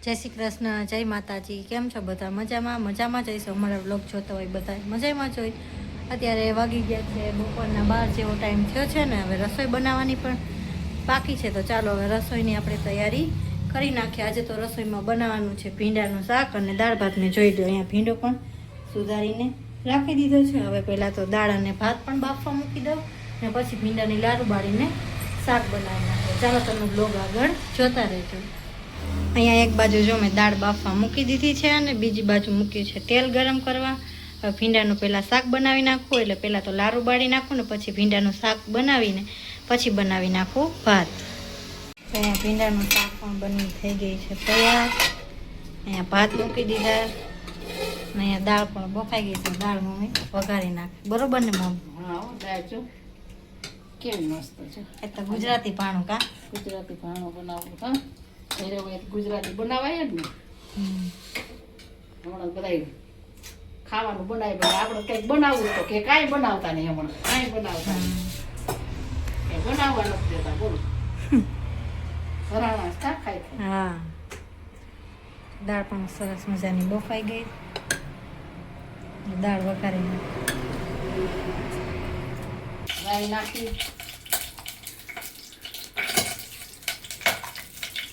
જય શ્રી કૃષ્ણ, જય માતાજી, કેમ છો બધા? મજામાં? મજામાં જઈશું અમારા બ્લોગ જોતા હોય બધા મજામાં જોઈ અત્યારે વાગી ગયા છે, બપોરના બાર જેવો ટાઈમ થયો છે ને, હવે રસોઈ બનાવવાની પણ બાકી છે. તો ચાલો, હવે રસોઈની આપણે તૈયારી કરી નાખીએ. આજે તો રસોઈમાં બનાવવાનું છે ભીંડાનું શાક અને દાળ ભાતને જોઈ લો અહીંયા ભીંડો પણ સુધારીને રાખી દીધો છે. હવે પહેલાં તો દાળ અને ભાત પણ બાફવા મૂકી દઉં ને પછી ભીંડાની લાડુ બાળીને શાક બનાવી નાખો ચાલો, તમે બ્લોગ આગળ જોતા રહેજો. અહીંયા એક બાજુ જો મેં દાળ બાફવા મૂકી દીધી છે અને બીજી બાજુ મૂક્યું છે તેલ ગરમ કરવા. હવે ભીંડાનું પહેલાં શાક બનાવી નાખવું એટલે પહેલાં તો લારું બાળી નાખું ને પછી ભીંડાનું શાક બનાવીને પછી બનાવી નાખું ભાત. અહીંયા ભીંડાનું શાક પણ બની થઈ ગઈ છે તૈયાર. અહીંયા ભાત મૂકી દીધા. અહીંયા દાળ પણ બફાઈ ગઈ છે દાળ મમ્મી વઘારી નાખે. બરોબર ને મમ્મી? કેવી મસ્ત છે. એ તો ગુજરાતી ભાણું કા? ગુજરાતી ભાણું બનાવવું હા. ઘરે હોય ગુજરાતી બનાવાય જ ને. હમણાં બધા ખાવાનું બનાવી પણ આપણે કંઈક બનાવવું તો કે કાંઈ બનાવતા નહીં હમણાં. કાંઈ બનાવતા નહીં. બનાવવા નથી દેતા બોલો. હરાણા શાક ખાય. હા. દાળ પણ સરસ મજાની બફાઈ ગઈ. દાળ વઘારી નાખી. રાઈ નાખી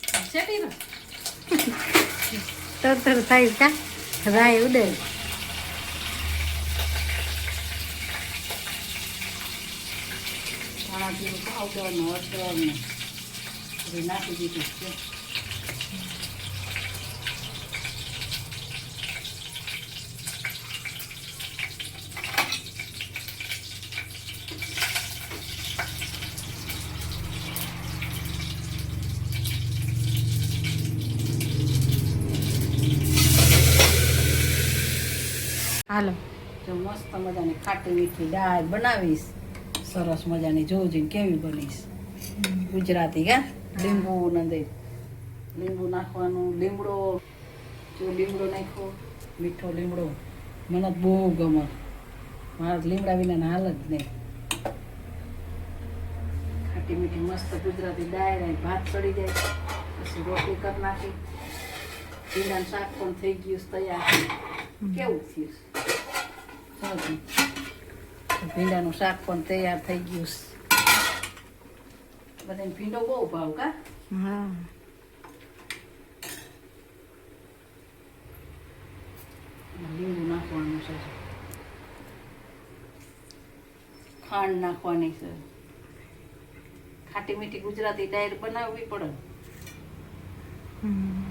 ચેટી ને તર થાય કા રાય ઉડે બધું નાખી દીધું હાલો. જો મસ્ત મજાની ખાટી મીઠી દાળ બનાવીશ. સરસ મજાની જોજે કેવી બનીશ. ગુજરાતી કા? લીંબુ નંદે લીંબુ નાખવાનું લીમડો. જો લીમડો નાખ્યો મીઠો લીમડો. મને બહુ ગમે. મારા લીમડા વિના હાલ જ નહીં. ખાટી મીઠી મસ્ત ગુજરાતી દાળ ભાત ચડી જાય. પછી રોટલી કરી નાખી. ભીંડાનું શાક પણ થઈ ગયું તૈયાર. કેવું થયું. ભીંડાનું શાક પણ તૈયાર થઈ ગયું છે બધાને ભીંડો બહુ ભાવ કા હા લીંબુ નાખવાનું છે ખાંડ નાખવાની છે ખાટી મીઠી ગુજરાતી ડાયર બનાવવી પડે હમ.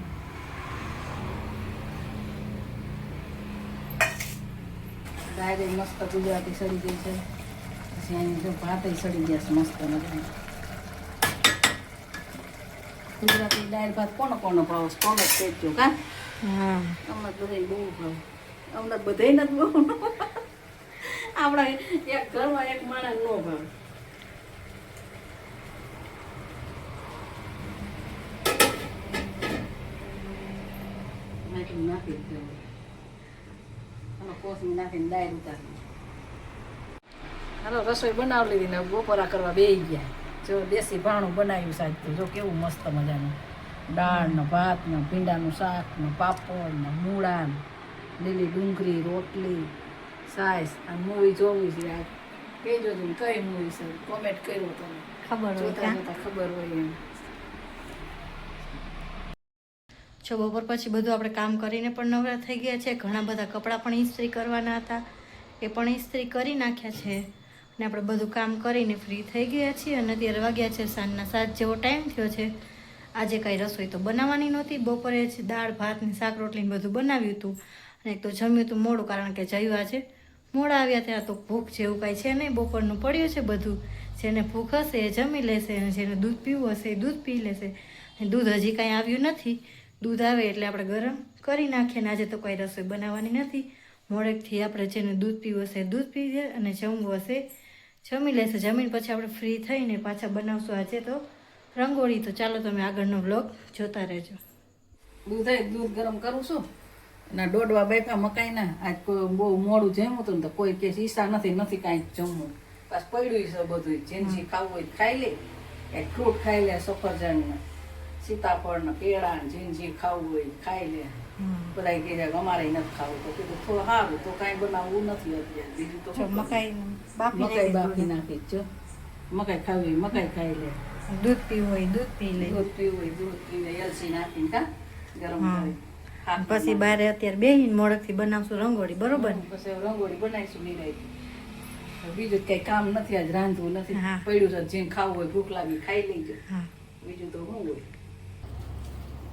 ડાયરે મસ્ત ગુજરાતી સડી ગઈ છે. પછી અહીં જો ભાત સડી ગયા છે મસ્ત મજાની. ગુજરાતી ડાયર ભાત કોનો કોનો ભાવ કોનો જ કહેજો કા? હા. અમને બધાય બહુ ભાવ. અમને બધાય નથી બહુ આપણા એક ઘરમાં એક માણસ નો ભાવ. નાખી નાખી અને કોથમી નાખીને દાળ ઉતારી હાલો રસોઈ બનાવી લીધી ને બપોરા કરવા બેસી ગયા. જો દેશી ભાણું બનાવ્યું સાહેબ તો જો કેવું મસ્ત મજાનું. દાળનો ભાતનો ભીંડાનું શાક પાપડનો પાપડ ને મૂળા લીલી ડુંગળી રોટલી સાઈસ. આ મૂવી જોવી છે આ કહેજો તમે કઈ મૂવી છે? કોમેન્ટ કર્યો તમે. ખબર હોય ખબર હોય એમ. છો બપોર પછી બધું આપણે કામ કરીને પણ નવરા થઈ ગયા છે. ઘણા બધા કપડાં પણ ઇસ્ત્રી કરવાના હતા. એ પણ ઇસ્ત્રી કરી નાખ્યા છે. અને આપણે બધું કામ કરીને ફ્રી થઈ ગયા છીએ અને અત્યારે વાગ્યા છે સાંજના સાત જેવો ટાઈમ થયો છે. આજે કાંઈ રસોઈ તો બનાવવાની નહોતી. બપોરે જ દાળ, ભાત ને શાક, રોટલી બધું બનાવ્યું હતું. અને એક તો જમ્યું હતું મોડું કારણ કે જયું આજે. મોડા આવ્યા ત્યાં તો ભૂખ જેવું કાંઈ છે નહીં. બપોરનું પડ્યું છે બધું. જેને ભૂખ હશે એ જમી લેશે અને જેને દૂધ પીવું હશે એ દૂધ પી લેશે. દૂધ હજી કાંઈ આવ્યું નથી. દૂધ આવે એટલે આપણે ગરમ કરી નાખીએ ને આજે તો કોઈ રસોઈ બનાવવાની નથી. મોડેકથી આપણે જેને દૂધ પીવું હશે દૂધ પી દે અને જમવું હશે. જમી લેશે. જમીન પછી આપણે ફ્રી થઈને પાછા બનાવશું આજે તો રંગોળી. તો ચાલો તમે આગળનો બ્લોગ જોતા રહેજો. દૂધ દૂધ ગરમ કરું છું ના દોડવા બેઠા મકાઈના. આજ બહુ મોડું જમ્યું હતું ને તો કોઈ કે ઈસા નથી નથી કાંઈ જમવું. બસ પડ્યું છે બધું જેને જે ખાવું હોય ખાઈ લે. એ ફ્રૂટ ખાઈ લે સફરજન સીતાફળ ને કેળા ને જીન જે ખાવું હોય ખાઈ લે. બધા કહે છે અમારે નથી ખાવું તો કીધું થોડું સારું તો કાંઈ બનાવવું નથી અત્યારે બીજું તો? મકાઈ મકાઈ બાફી નાખી જો મકાઈ ખાવી મકાઈ ખાઈ લે દૂધ પીવું હોય દૂધ પી લે દૂધ પીવું હોય દૂધ પીવે એલસી નાખીને કા ગરમ હા. કરી પછી બારે અત્યારે બેહીને મોડકથી બનાવશું રંગોળી બરોબર ને? પછી રંગોળી બનાવીશું. હવે બીજું કઈ કામ નથી આજ રાંધવું નથી હા. પડ્યું છે જેમ ખાવું હોય ભૂખ લાગી ખાઈ લેજો હા બીજું તો શું હોય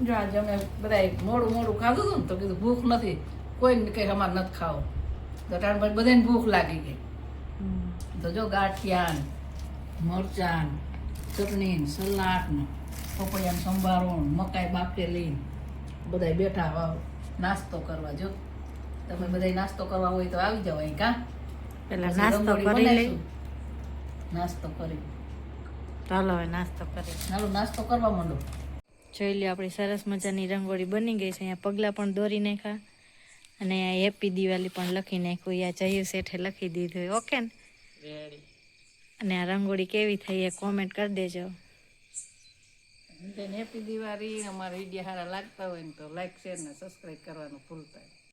જો આજે અમે બધા મોડું મોડું ખાધું હતું ને તો કીધું ભૂખ નથી. કોઈને કંઈ અમારે નથી ખાવો. તો ટાણ પછી બધાને ભૂખ લાગી ગઈ. તો જો ગાંઠિયાન મરચાં ચટણી સલાડ ને પપૈયાનો સંભારો મકાઈ બાફેલી બધાય બેઠા વાવ નાસ્તો કરવા જો. તમે બધાય નાસ્તો કરવા હોય તો આવી જાવ અહીં કા? પેલા નાસ્તો કરી લઈ. નાસ્તો કરી. ચાલો હવે નાસ્તો કરી. ચાલો નાસ્તો કરવા માંડો. જોઈ લો આપણી સરસ મજાની રંગોળી બની ગઈ છે. અહીંયા પગલાં પણ દોરી નાખ્યા. અને અહીંયા હેપી દિવાળી પણ લખી નાખ્યું. અહીંયા જયું શેઠે લખી દીધું. ઓકે ને? અને આ રંગોળી કેવી થઈ એ કોમેન્ટ કરી દેજો. હેપી દિવાળી. અમારા વીડિયો સારા લાગતા હોય ને તો લાઈક શેર ને સબસ્ક્રાઈબ કરવાનું ભૂલતા.